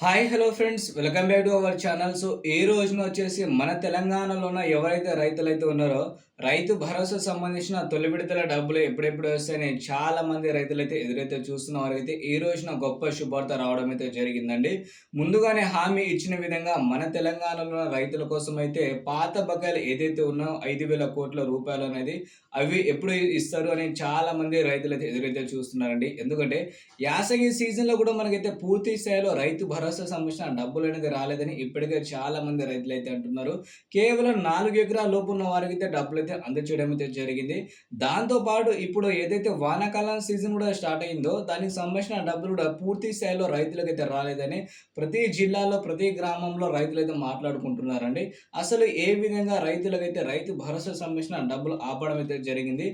Hi hello friends welcome back to our channel so ఈ రోజున వచ్చేసి మన తెలంగాణలో ఉన్న ఎవరైతే రైతులైతే ఉన్నారో రైతు భరోసా సంబంధించిన తొలి విడతల డబ్బులు ఎప్పుడెప్పుడు వస్తాయని చాలా మంది రైతులైతే ఎదురైతే చూస్తున్న వారైతే ఈ రోజున గొప్ప శుభార్త రావడం అయితే జరిగిందండి. ముందుగానే హామీ ఇచ్చిన విధంగా మన తెలంగాణలో ఉన్న రైతుల కోసం అయితే పాత బకాయిలు ఏదైతే ఉన్నాయో ఐదు వేల కోట్ల రూపాయలు అనేది అవి ఎప్పుడు ఇస్తారు అని చాలా మంది రైతులు అయితే ఎదురైతే చూస్తున్నారండి. ఎందుకంటే యాసంగి సీజన్లో కూడా మనకైతే పూర్తి స్థాయిలో రైతు భరోసా సంబంధించిన డబ్బులు అనేది రాలేదని ఇప్పటికే చాలా మంది రైతులు అయితే అంటున్నారు. కేవలం నాలుగు ఎకరాల లోపు ఉన్న వారికి అయితే డబ్బులు అయితే అందచేయడం అయితే జరిగింది. దాంతో పాటు ఇప్పుడు ఏదైతే వానాకాలం సీజన్ కూడా స్టార్ట్ అయిందో దానికి సంబంధించిన డబ్బులు కూడా పూర్తి స్థాయిలో రైతులకు అయితే రాలేదని ప్రతి జిల్లాలో ప్రతి గ్రామంలో రైతులు అయితే మాట్లాడుకుంటున్నారండి. అసలు ఏ విధంగా రైతులకైతే రైతు భరోసా సంబంధించిన డబ్బులు ఆపడం అయితే జరిగింది?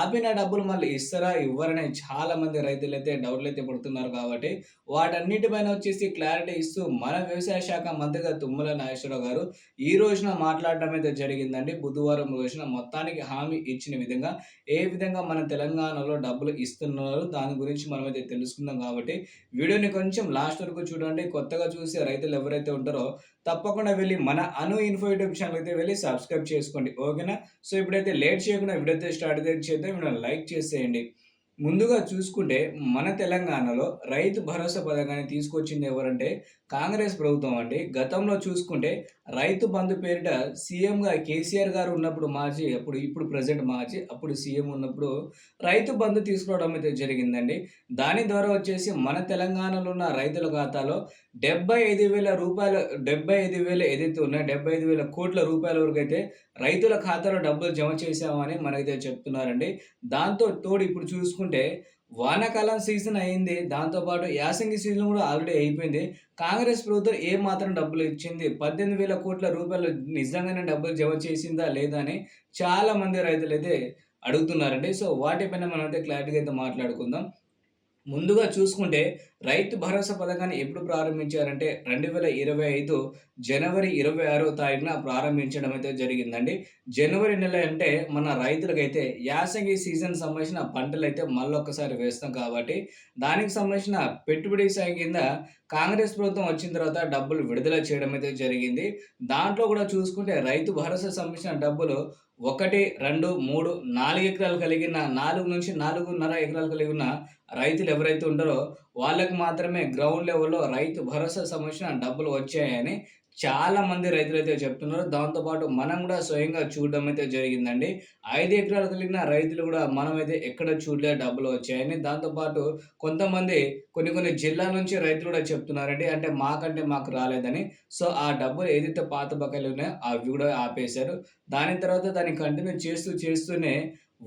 ఆపిన డబ్బులు మళ్ళీ ఇస్తారా ఇవ్వరని చాలా మంది రైతులు అయితే డౌట్లు అయితే పడుతున్నారు కాబట్టి వాటన్నిటిపైన వచ్చేసి క్లారిటీ ఇస్తూ మన వ్యవసాయ శాఖ మంత్రిగా తుమ్మల నాగేశ్వరరావు గారు ఈ రోజున మాట్లాడడం అయితే జరిగిందండి. బుధవారం రోజున మొత్తానికి హామీ ఇచ్చిన విధంగా ఏ విధంగా మన తెలంగాణలో డబ్బులు ఇస్తున్నారు దాని గురించి మనం అయితే తెలుసుకుందాం కాబట్టి వీడియోని కొంచెం లాస్ట్ వరకు చూడండి. కొత్తగా చూసే రైతులు ఎవరైతే ఉంటారో తప్పకుండా వెళ్ళి మన అను ఇన్ఫో యూట్యూబ్ ఛానల్ అయితే వెళ్ళి సబ్స్క్రైబ్ చేసుకోండి. ఓకేనా? సో ఇప్పుడైతే లేట్ చేయకుండా వీడియో అయితే స్టార్ట్ అయితే చేద్దాం. వీడియో లైక్ చేసేయండి. ముందుగా చూసుకుంటే మన తెలంగాణలో రైతు భరోసా పథకాన్ని తీసుకొచ్చింది ఎవరంటే కాంగ్రెస్ ప్రభుత్వం అండి గతంలో చూసుకుంటే రైతు బంధు పేరిట సీఎంగా కేసీఆర్ గారు ఉన్నప్పుడు మార్చి అప్పుడు ఇప్పుడు ప్రజెంట్ మార్చి అప్పుడు సీఎం ఉన్నప్పుడు రైతు బంధు తీసుకురావడం అయితే జరిగిందండి. దాని ద్వారా వచ్చేసి మన తెలంగాణలో ఉన్న రైతుల ఖాతాలో డెబ్బై ఐదు వేల రూపాయలు డెబ్బై ఐదు వేల ఏదైతే ఉన్నాయో డెబ్బై ఐదు వేల కోట్ల రూపాయల వరకు అయితే రైతుల ఖాతాలో డబ్బులు జమ చేశామని మనకైతే చెప్తున్నారండి. దాంతో తోడు ఇప్పుడు చూసుకుంటే వానాకాలం సీజన్ అయింది దాంతోపాటు యాసంగి సీజన్ కూడా ఆల్రెడీ అయిపోయింది. కాంగ్రెస్ ప్రభుత్వం ఏ మాత్రం డబ్బులు ఇచ్చింది? పద్దెనిమిది వేల కోట్ల రూపాయలు నిజంగానే డబ్బులు జమ చేసిందా లేదా అని చాలా మంది రైతులు అయితే అడుగుతున్నారండి. సో వాటిపైన మనం అయితే క్లారిటీగా అయితే మాట్లాడుకుందాం. ముందుగా చూసుకుంటే రైతు భరోసా పథకాన్ని ఎప్పుడు ప్రారంభించారంటే రెండు వేల ఇరవై ఐదు జనవరి ఇరవై ఆరో తారీఖున ప్రారంభించడం అయితే జరిగిందండి. జనవరి నెల అంటే మన రైతులకైతే యాసంగి సీజన్ సంబంధించిన పంటలు అయితే మళ్ళొక్కసారి వేస్తాం కాబట్టి దానికి సంబంధించిన పెట్టుబడి సాయం కింద కాంగ్రెస్ ప్రభుత్వం వచ్చిన తర్వాత డబ్బులు విడుదల చేయడం అయితే జరిగింది. దాంట్లో కూడా చూసుకుంటే రైతు భరోసా సంబంధించిన డబ్బులు ఒకటి రెండు మూడు నాలుగు ఎకరాలు కలిగిన నాలుగు నుంచి నాలుగున్నర ఎకరాలు కలిగిన రైతులు ఎవరైతే ఉంటారో వాళ్ళకు మాత్రమే గ్రౌండ్ లెవెల్లో రైతు భరోసా సంబంధించిన డబ్బులు వచ్చాయని చాలా మంది రైతులు అయితే చెప్తున్నారు దాంతోపాటు మనం కూడా స్వయంగా చూడడం అయితే జరిగిందండి. ఐదు ఎకరాలు కలిగిన రైతులు కూడా మనమైతే ఎక్కడ చూడలే డబ్బులు వచ్చాయని. దాంతోపాటు కొంతమంది కొన్ని కొన్ని జిల్లాల నుంచి రైతులు కూడా చెప్తున్నారండి. అంటే మాకంటే మాకు రాలేదని. సో ఆ డబ్బులు ఏదైతే పాత బకాయిలు ఉన్నాయో అవి కూడా ఆపేశారు. దాని తర్వాత దాన్ని కంటిన్యూ చేస్తూ చేస్తూనే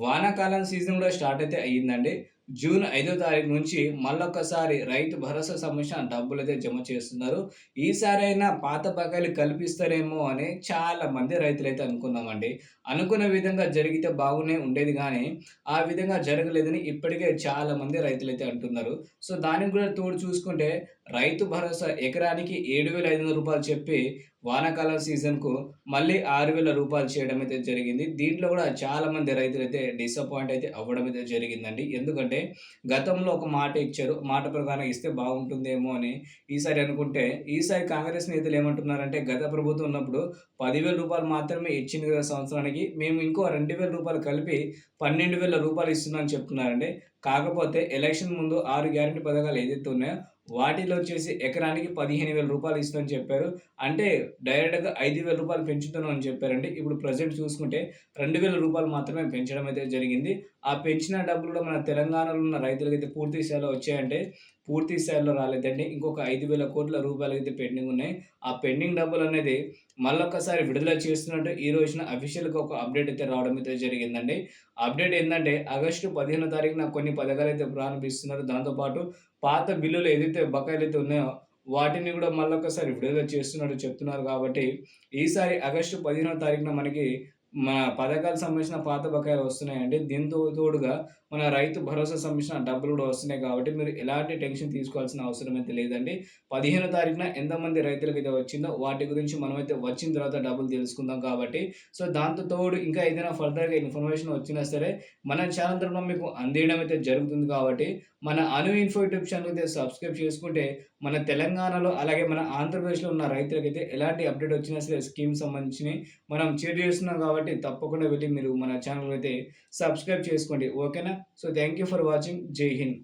వానాకాలం సీజన్ కూడా స్టార్ట్ అయితే అయ్యిందండి. జూన్ ఐదో తారీఖు నుంచి మళ్ళొకసారి రైతు భరోసా సమస్య డబ్బులు అయితే జమ చేస్తున్నారు. ఈసారి అయినా పాత బకాయిలు కల్పిస్తారేమో అని చాలా మంది రైతులు అయితే అనుకున్నామండి. అనుకున్న విధంగా జరిగితే బాగునే ఉండేది కానీ ఆ విధంగా జరగలేదని ఇప్పటికే చాలా మంది రైతులు అయితే అంటున్నారు. సో దానికి కూడా తోడు చూసుకుంటే రైతు భరోసా ఎకరానికి ఏడు వేల ఐదు వందల రూపాయలు చెప్పి వానాకాలం సీజన్కు మళ్ళీ ఆరు వేల రూపాయలు చేయడం అయితే జరిగింది. దీంట్లో కూడా చాలా మంది రైతులు అయితే డిసప్పాయింట్ అయితే అవ్వడం అయితే జరిగిందండి. ఎందుకంటే గతంలో ఒక మాట ఇచ్చారు. మాట ప్రకారం ఇస్తే బాగుంటుందేమో అని ఈసారి అనుకుంటే ఈసారి కాంగ్రెస్ నేతలు ఏమంటున్నారంటే గత ప్రభుత్వం ఉన్నప్పుడు పదివేల రూపాయలు మాత్రమే ఇచ్చింది కదా సంవత్సరానికి మేము ఇంకో రెండు వేల రూపాయలు కలిపి పన్నెండు వేల రూపాయలు ఇస్తున్నామని చెప్తున్నారండి. కాకపోతే ఎలక్షన్ ముందు ఆరు గ్యారెంటీ పథకాలు ఏదైతే ఉన్నాయో వాటిలో వచ్చేసి ఎకరానికి పదిహేను వేల రూపాయలు ఇస్తామని చెప్పారు. అంటే డైరెక్ట్గా ఐదు వేల రూపాయలు పెంచుతున్నాం అని చెప్పారండి. ఇప్పుడు ప్రజెంట్ చూసుకుంటే రెండు వేల రూపాయలు మాత్రమే పెంచడం అయితే జరిగింది. ఆ పెంచిన డబ్బులు కూడా మన తెలంగాణలో ఉన్న రైతులకు అయితే పూర్తి స్థాయిలో వచ్చాయంటే పూర్తి స్థాయిలో రాలేదండి. ఇంకొక ఐదు వేల కోట్ల రూపాయలు అయితే పెండింగ్ ఉన్నాయి. ఆ పెండింగ్ డబ్బులు అనేది మళ్ళొకసారి విడుదల చేస్తున్నట్టు ఈ రోజున అఫీషియల్గా ఒక అప్డేట్ అయితే రావడం అయితే జరిగిందండి. అప్డేట్ ఏంటంటే ఆగస్టు పదిహేనో తారీఖున కొన్ని పథకాలు అయితే ప్రారంభిస్తున్నారు. దాంతోపాటు పాత బిల్లులు ఏదైతే బకాయిలు అయితే ఉన్నాయో వాటిని కూడా మళ్ళొకసారి విడుదల చేస్తున్నట్టు చెప్తున్నారు కాబట్టి ఈసారి ఆగస్టు పదిహేనో తారీఖున మనకి మన పథకాలకు సంబంధించిన పాత బకాయిలు వస్తున్నాయండి. దీంతో తోడుగా మన రైతు భరోసా సంబంధించిన డబ్బులు కూడా వస్తున్నాయి కాబట్టి మీరు ఎలాంటి టెన్షన్ తీసుకోవాల్సిన అవసరం అయితే లేదండి. పదిహేను తారీఖున ఎంతమంది రైతులకు అయితే వచ్చిందో వాటి గురించి మనమైతే వచ్చిన తర్వాత డబ్బులు తెలుసుకుందాం కాబట్టి. సో దాంతో తోడు ఇంకా ఏదైనా ఫర్దర్గా ఇన్ఫర్మేషన్ వచ్చినా సరే మన ఛానల్ తరఫున మీకు అందియడం అయితే జరుగుతుంది కాబట్టి మన అను ఇన్ఫో యూట్యూబ్ ఛానల్ అయితే సబ్స్క్రైబ్ చేసుకుంటే మన తెలంగాణలో అలాగే మన ఆంధ్రప్రదేశ్లో ఉన్న రైతులకైతే ఎలాంటి అప్డేట్ వచ్చినా సరే స్కీమ్ సంబంధించి మనం షేర్ చేస్తున్నాం కాబట్టి తప్పకుండా వెళ్ళి మీరు మన ఛానల్ అయితే సబ్స్క్రైబ్ చేసుకోండి. ఓకేనా? So thank you for watching. Jai Hind.